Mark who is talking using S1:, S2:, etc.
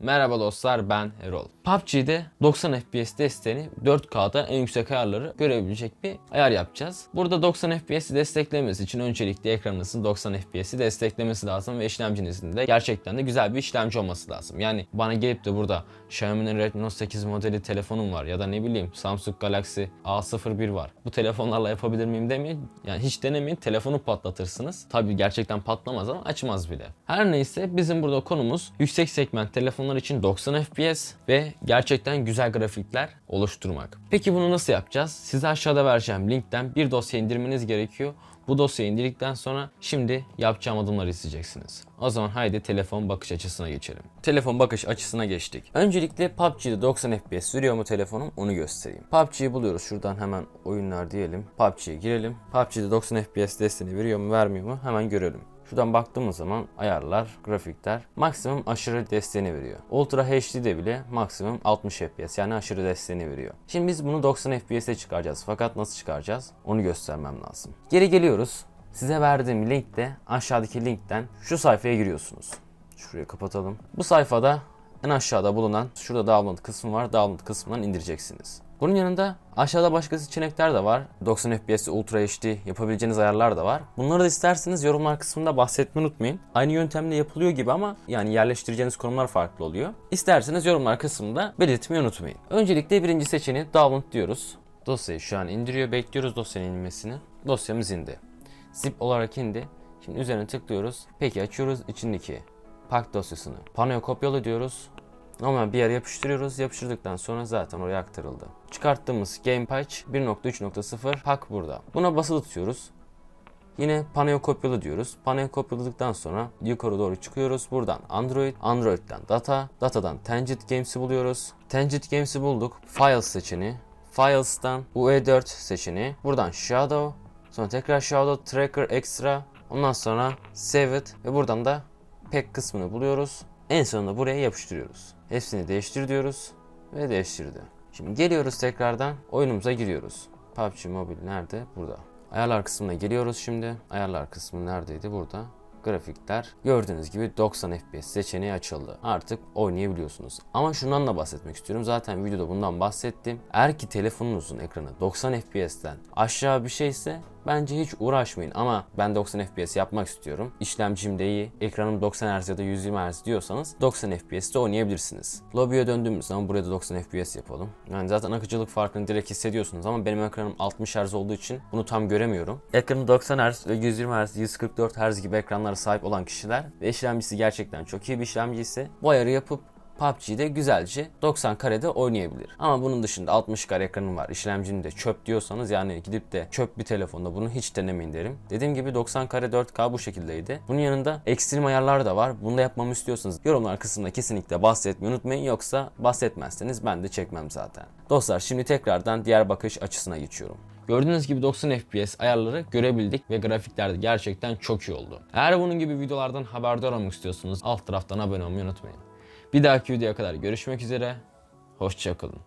S1: Merhaba dostlar ben Erol. PUBG'de 90 FPS desteğini 4K'da en yüksek ayarları görebilecek bir ayar yapacağız. Burada 90 FPS'i desteklemesi için öncelikle ekranınızın 90 FPS'i desteklemesi lazım ve işlemcinizin de gerçekten de güzel bir işlemci olması lazım. Yani bana gelip de burada Xiaomi'nin Redmi Note 8 modeli telefonum var ya da ne bileyim Samsung Galaxy A01 var. Bu telefonlarla yapabilir miyim demeyin. Yani hiç denemeyin telefonu patlatırsınız. Tabii gerçekten patlamaz ama açmaz bile. Her neyse bizim burada konumuz yüksek segment telefonlar için 90 FPS ve gerçekten güzel grafikler oluşturmak. Peki bunu nasıl yapacağız? Size aşağıda vereceğim linkten bir dosya indirmeniz gerekiyor. Bu dosyayı indirdikten sonra şimdi yapacağım adımları izleyeceksiniz. O zaman haydi telefon bakış açısına geçelim. Telefon bakış açısına geçtik. Öncelikle PUBG'de 90 FPS sürüyor mu telefonum onu göstereyim. PUBG'yi buluyoruz. Şuradan hemen oyunlar diyelim. PUBG'ye girelim. PUBG'de 90 FPS desteğini veriyor mu vermiyor mu hemen görelim. Şuradan baktığımız zaman ayarlar, grafikler maksimum aşırı desteğini veriyor. Ultra HD'de bile maksimum 60 FPS yani aşırı desteğini veriyor. Şimdi biz bunu 90 FPS'e çıkaracağız. Fakat nasıl çıkaracağız? Onu göstermem lazım. Geri geliyoruz. Size verdiğim linkte aşağıdaki linkten şu sayfaya giriyorsunuz. Şurayı kapatalım. Bu sayfada en aşağıda bulunan şurada download kısmı var. Download kısmından indireceksiniz. Bunun yanında aşağıda başka seçenekler de var. 90 FPS Ultra HD yapabileceğiniz ayarlar da var. Bunları da isterseniz yorumlar kısmında bahsetmeyi unutmayın. Aynı yöntemle yapılıyor gibi ama yani yerleştireceğiniz konumlar farklı oluyor. İsterseniz yorumlar kısmında belirtmeyi unutmayın. Öncelikle birinci seçeneği download diyoruz. Dosyayı şu an indiriyor. Bekliyoruz dosyanın inmesini. Dosyamız indi. Zip olarak indi. Şimdi üzerine tıklıyoruz. Peki açıyoruz içindeki pak dosyasını. Panoya kopyala diyoruz. Normal bir yere yapıştırıyoruz. Yapıştırdıktan sonra zaten oraya aktarıldı. Çıkarttığımız Game Patch 1.3.0 pak burada. Buna basılı tutuyoruz. Yine panoya kopyala diyoruz. Panoya kopyaladıktan sonra yukarı doğru çıkıyoruz. Buradan Android, Android'den Data, Data'dan Tangent Games'i buluyoruz. Tangent Games'i bulduk. Files seçeneği. Files'tan UE4 seçeneği. Buradan Shadow, sonra tekrar Shadow Tracker Extra. Ondan sonra Save It ve buradan da Pack kısmını buluyoruz. En sonunda buraya yapıştırıyoruz. Hepsini değiştir diyoruz ve değiştirdi. Şimdi geliyoruz tekrardan oyunumuza giriyoruz. PUBG Mobile nerede? Burada. Ayarlar kısmına geliyoruz şimdi. Ayarlar kısmı neredeydi? Burada. Grafikler. Gördüğünüz gibi 90 FPS seçeneği açıldı. Artık oynayabiliyorsunuz. Ama şundan da bahsetmek istiyorum. Zaten videoda bundan bahsettim. Eğer ki telefonunuzun ekranı 90 FPS'ten aşağı bir şeyse bence hiç uğraşmayın. Ama ben 90 FPS yapmak istiyorum. İşlemcim de iyi. Ekranım 90 Hz ya da 120 Hz diyorsanız 90 FPS'te oynayabilirsiniz. Lobby'ye döndüğümüz zaman buraya da 90 FPS yapalım. Yani zaten akıcılık farkını direkt hissediyorsunuz ama benim ekranım 60 Hz olduğu için bunu tam göremiyorum. Ekranı 90 Hz ve 120 Hz, 144 Hz gibi ekranlara sahip olan kişiler ve işlemcisi gerçekten çok iyi bir işlemci ise bu ayarı yapıp PUBG'de güzelce 90 karede oynayabilir. Ama bunun dışında 60 kare ekranım var. İşlemcinin de çöp diyorsanız yani gidip de çöp bir telefonda bunu hiç denemeyin derim. Dediğim gibi 90 kare 4K bu şekildeydi. Bunun yanında ekstrem ayarlar da var. Bunu da yapmamı istiyorsanız yorumlar kısmında kesinlikle bahsetmeyi unutmayın. Yoksa bahsetmezseniz ben de çekmem zaten. Dostlar şimdi tekrardan diğer bakış açısına geçiyorum. Gördüğünüz gibi 90 FPS ayarları görebildik ve grafikler de gerçekten çok iyi oldu. Eğer bunun gibi videolardan haberdar olmak istiyorsanız alt taraftan abone olmayı unutmayın. Bir dahaki videoya kadar görüşmek üzere, hoşçakalın.